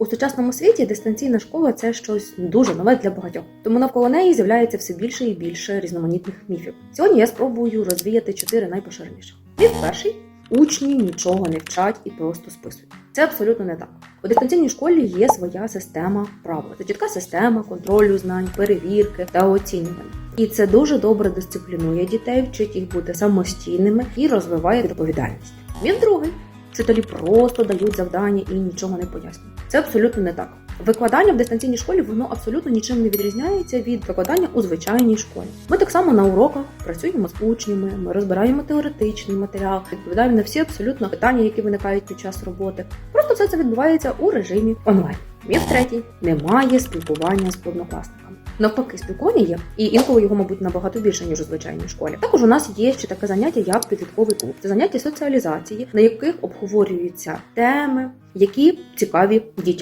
У сучасному світі дистанційна школа це щось дуже нове для багатьох, тому навколо неї з'являється все більше і більше різноманітних міфів. Сьогодні я спробую розвіяти чотири найпоширеніших. Міф перший учні нічого не вчать і просто списують. Це абсолютно не так. У дистанційній школі є своя система правил. Це чітка система контролю знань, перевірки та оцінювання. І це дуже добре дисциплінує дітей, вчить їх бути самостійними і розвиває відповідальність. Міф другий. Вчителі просто дають завдання і нічого не пояснюють. Це абсолютно не так. Викладання в дистанційній школі воно абсолютно нічим не відрізняється від викладання у звичайній школі. Ми так само на уроках працюємо з учнями, ми розбираємо теоретичний матеріал, відповідаємо на всі абсолютно питання, які виникають під час роботи. Просто все це відбувається у режимі онлайн. Міф третій немає спілкування з однокласниками. Навпаки, спілкування є, і інколи його, мабуть, набагато більше, ніж у звичайній школі. Також у нас є ще таке заняття, як підлітковий клуб. Це заняття соціалізації, на яких обговорюються теми, які цікаві дітям.